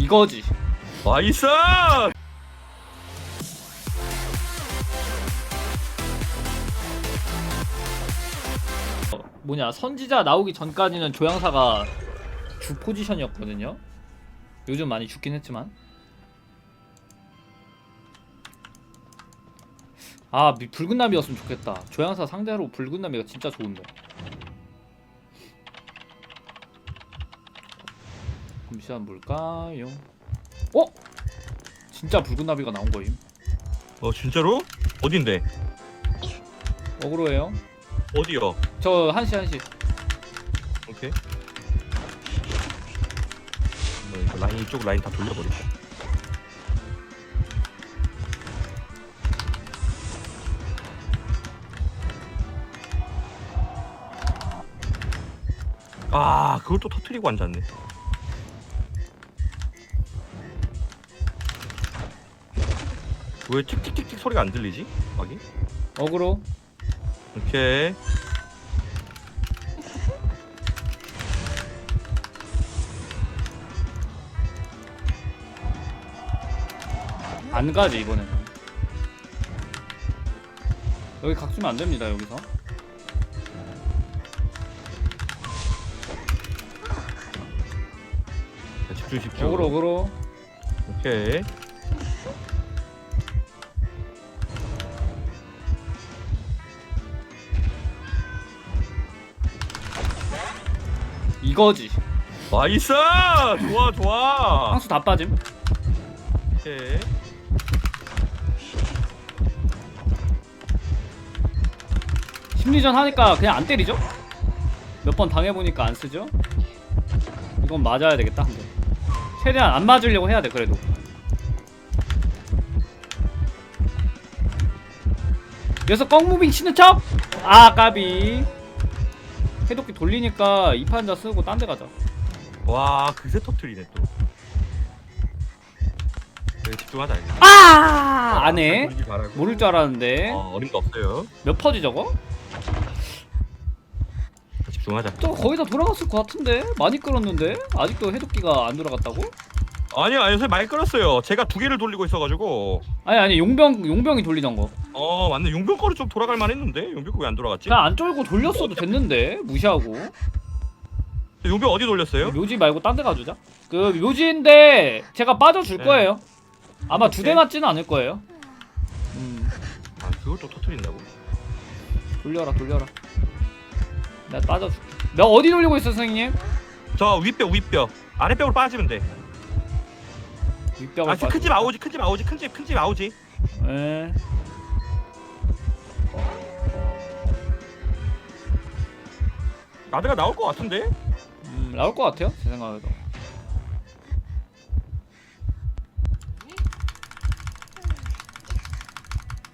이거지. 나이스! 어, 뭐냐 선지자 나오기 전까지는 조향사가 주 포지션이었거든요. 요즘 많이 죽긴 했지만. 아 미- 붉은 나비였으면 좋겠다. 조향사 상대로 붉은 나비가 진짜 좋은데. 잠시만 볼까요? 어? 진짜 붉은 나비가 나온 거임. 어 진짜로? 어딘데? 어그로예요. 어디요? 저 한시 한시. 오케이 뭐 이거 라인 이쪽 라인 다 돌려버릴까 아 그걸 또 터트리고 앉았네 왜 틱틱틱틱 소리가 안 들리지? 확인 어그로. 오케이. 안 가지 이번에는. 여기 각 주면 안 됩니다 여기서. 자, 집중 집중 어그로 어그로. 오케이 이거지. 나이스! 좋아 좋아. 향수 다 빠짐. 오케이. 심리전 하니까 그냥 안 때리죠? 몇 번 당해보니까 안 쓰죠? 이건 맞아야 되겠다 한 번. 최대한 안 맞으려고 해야 돼 그래도. 그래서 껑무빙 치는 척! 아 까비 해독기 돌리니까 이판자 쓰고 딴 데 가자 와 그새 터트리네 또 그래 집중하자 이제 아! 안해 돌리기 바라고. 모를 줄 알았는데 어, 어림도 없어요 몇 퍼지 저거? 자, 집중하자 저 거의 다 돌아갔을 것 같은데? 많이 끌었는데? 아직도 해독기가 안 돌아갔다고? 아니요 아니요 많이 끌었어요 제가 두 개를 돌리고 있어가지고 아니 아니 용병 용병이 돌리던 거 어 맞네 용병 거를 좀 돌아갈 만했는데 용병 거 왜안 돌아갔지? 그냥 안 쫄고 돌렸어도 됐는데 무시하고 용병 어디 돌렸어요? 묘지 말고 딴 데 가주자 그 묘지인데 제가 빠져줄 네. 거예요 아마 두 대 오케이. 맞지는 않을 거예요 음 아 그걸 또 터트린다고? 돌려라 돌려라 내가 빠져줄게 내가 어디 돌리고 있어 선생님? 저 윗뼈 윗뼈 아랫뼈로 빠지면 돼 윗벽을 아, 큰집 아오지, 큰집 아오지, 큰 집, 큰집 아오지. 예. 나드가 나올 것 같은데? 음, 나올 것 같아요 제 생각에도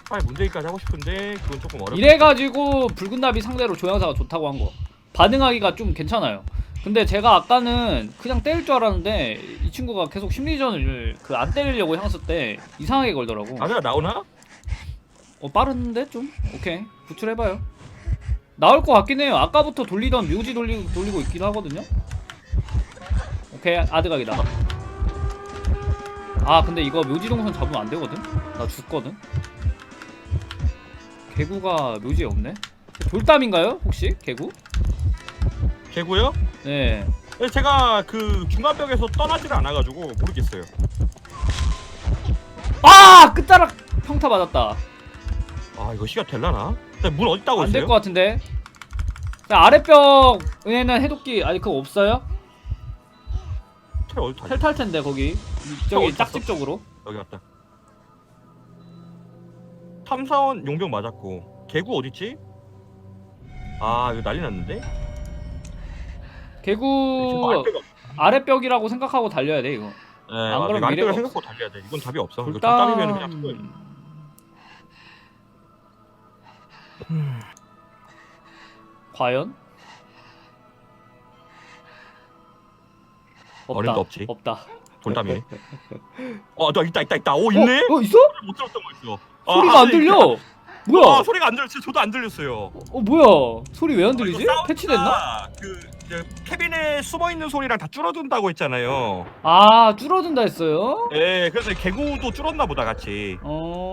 빨리 문제기까지 하고 싶은데 그건 조금 어렵. 이래가지고 붉은 나비 상대로 조향사가 좋다고 한 거 반응하기가 좀 괜찮아요 근데 제가 아까는 그냥 때릴 줄 알았는데 이 친구가 계속 심리전을 그 안 때리려고 향수 때 이상하게 걸더라고 나드가 나오나? 어 빠른데 좀? 오케이 구출해봐요 나올 것 같긴 해요 아까부터 돌리던 묘지 돌리, 돌리고 있긴 하거든요 오케이 아드각이다 아 근데 이거 묘지 동선 잡으면 안 되거든? 나 죽거든? 개구가 묘지에 없네? 돌담인가요? 혹시? 개구? 개구요? 네 네, 제가 그 중간벽에서 떠나지를 않아가지고 모르겠어요. 아! 끝자락 평타 맞았다 아 이거 시간 될라나? 근데 문 어디 따고 안될 있어요? 것 같은데 자 아랫벽에는 해독기 아니 그거 없어요? 텔 어디 타? 텔탈 텐데 거기 저기 어디? 짝집 쪽으로 여기 왔다. 탐사원 용병 맞았고 개구 어디 있지? 아 이거 난리 났는데? 지금 개구 아랫배가 아랫벽이라고 생각하고 달려야 돼 이거 네, 안 아, 그러면 이거 미래가 생각보다 달려야 돼. 이건 답이 없어. 이거 땀이면 그냥 죽어야 돼. 돌담 과연 없다 어림도 없지. 없다 돌담이네. 어, 나 있다, 있다, 있다. 오, 있네. 어, 어 있어? 못 들었던 거 있어. 소리가 안 들려 뭐야 아, 소리가 안 들렸어요. 저도 안 들렸어요. 어 뭐야 소리 왜안 아, 들리지? 이거 사운드가 패치됐나? 그그 캐빈에 숨어 있는 소리랑 다 줄어든다고 했잖아요. 아 줄어든다 했어요? 예, 그래서 개구도 줄었나 보다 같이. 어